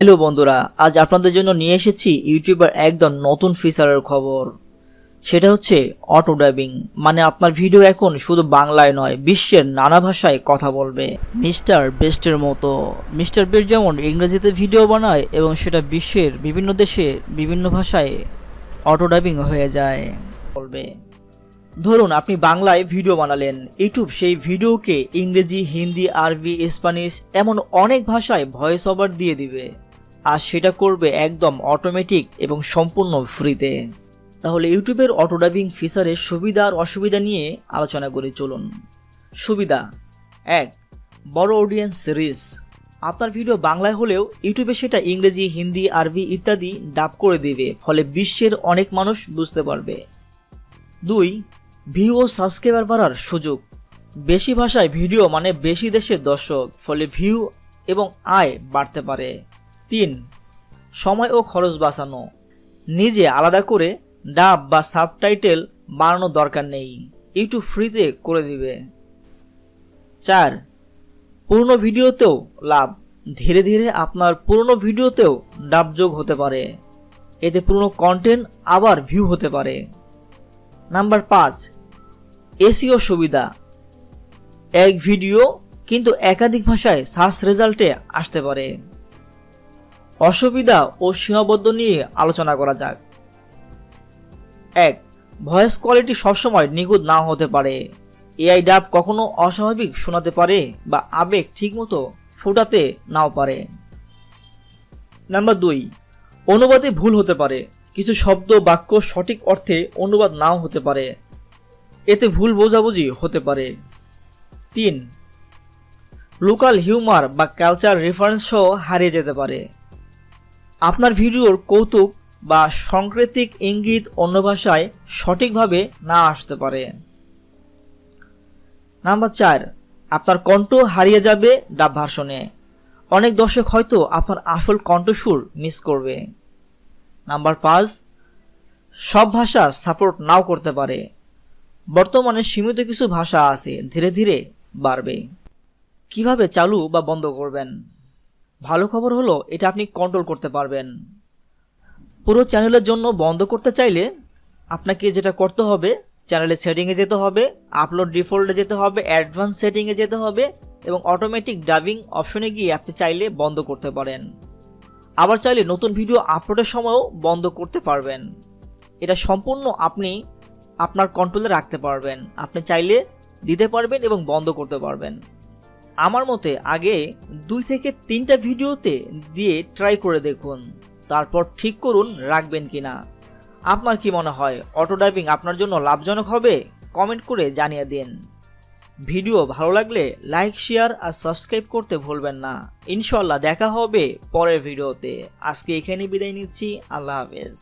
Hello বন্ধুরা, আজ আপনাদের জন্য নিয়ে এসেছি ইউটিউবের একদম নতুন ফিচারের খবর। সেটা হচ্ছে অটো ড্রাইভিং মানে আপনার ভিডিও এখন শুধু বাংলায় নয়, বিশ্বের নানা ভাষায় কথা বলবে। মিস্টার বেস্টের মতো। মিস্টার বেস্ট যেমন ইংরেজিতে ভিডিও বানায় এবং সেটা বিশ্বের বিভিন্ন দেশে বিভিন্ন ভাষায় অটো ড্রাইভিং হয়ে যায়। বলবে। ধরুন, আপনি বাংলায় ভিডিও বানালেন। ইউটিউব সেই ভিডিওকে ইংরেজি, হিন্দি, আরবি, স্প্যানিশ, এমন অনেক ভাষায় ভয়েস ওভার দিয়ে দিবে। আর সেটা করবে একদম অটোমেটিক এবং সম্পূর্ণ ফ্রিতে তাহলে ইউটিউবের অটো ড্রাইভিং ফিচারের সুবিধা আর অসুবিধা নিয়ে আলোচনা করে চলুন। সুবিধা। এক, বড় অডিয়েন্স সিরিজ আপনার ভিডিও বাংলায় হলেও ইউটিউবে সেটা ইংরেজি, হিন্দি, আরবি ইত্যাদি ডাব করে দেবে, ফলে বিশ্বের অনেক মানুষ বুঝতে পারবে। দুই ভিউ ও সাবস্ক্রাইবার বাড়ার সুযোগ। বেশি ভাষায় ভিডিও মানে বেশি দেশের দর্শক, ফলে ভিউ এবং আয় বাড়তে পারে। তিন, সময় ও খরচ বাঁচানো। নিজে আলাদা করে ডাব বা সাবটাইটেল বানানোর দরকার নেই। ইউটিউব ফ্রিতে করে দিবে। চার, পুরনো ভিডিওতেও লাভ। ধীরে ধীরে আপনার পুরনো ভিডিওতেও ডাব যোগ হতে পারে। এতে পুরনো কন্টেন্ট আবার ভিউ হতে পারে। নাম্বার পাঁচ, এসিও সুবিধা। এক ভিডিও কিন্তু একাধিক ভাষায় সার্চ রেজাল্টে আসতে পারে। অসুবিধা ও সীমাবদ্ধ নিয়ে আলোচনা করা যাক। এক, ভয়েস কোয়ালিটি সবসময় নিখুঁত নাও হতে পারে। এআই ডাব কখনো অস্বাভাবিক শোনাতে পারে বা আবেগ ঠিকমতো ফোটাতে নাও পারে। নাম্বার দুই, অনুবাদে ভুল হতে পারে। কিছু শব্দ, বাক্য সঠিক অর্থে অনুবাদ নাও হতে পারে। এতে ভুল বোঝাবুঝি হতে পারে। তিন, লোকাল হিউমার বা কালচার রেফারেন্স সহ হারিয়ে যেতে পারে। আপনার ভিডিওর কৌতুক বা সাংকেতিক ইঙ্গিত অন্য ভাষায় সঠিকভাবে না আসতে পারে। নাম্বার চার, আপনার কণ্ঠ হারিয়ে যাবে ডাব ভাষণে অনেক দর্শক হয়তো আপনার আসল কণ্ঠসুর মিস করবে। নাম্বার পাঁচ, সব ভাষা সাপোর্ট নাও করতে পারে। বর্তমানে সীমিত কিছু ভাষা আছে, ধীরে ধীরে বাড়বে। কীভাবে চালু বা বন্ধ করবেন? ভালো খবর হলো, এটা আপনি কন্ট্রোল করতে পারবেন। পুরো চ্যানেলের জন্য বন্ধ করতে চাইলে আপনাকে যেটা করতে হবে চ্যানেলের সেটিংয়ে যেতে হবে আপলোড ডিফল্টে যেতে হবে অ্যাডভান্স সেটিংয়ে যেতে হবে, এবং অটোমেটিক ডাবিং অপশনে গিয়ে আপনি চাইলে বন্ধ করতে পারেন। আবার চাইলে নতুন ভিডিও আপলোডের সময়ও বন্ধ করতে পারবেন। এটা সম্পূর্ণ আপনি আপনার কন্ট্রোলে রাখতে পারবেন। আপনি চাইলে দিতে পারবেন এবং বন্ধ করতে পারবেন। আমার মতে আগে দুই থেকে তিনটা ভিডিওতে দিয়ে ট্রাই করে দেখুন। তারপর ঠিক করুন রাখবেন কি না আপনার কি মনে হয় অটো ড্রাইভিং আপনার জন্য লাভজনক হবে? কমেন্ট করে জানিয়ে দিন। ভিডিও ভালো লাগলে লাইক শেয়ার আর সাবস্ক্রাইব করতে ভুলবেন না। ইনশাল্লাহ দেখা হবে পরের ভিডিওতে। আজকে এখানে বিদায় নিচ্ছি। আল্লাহ হাফেজ।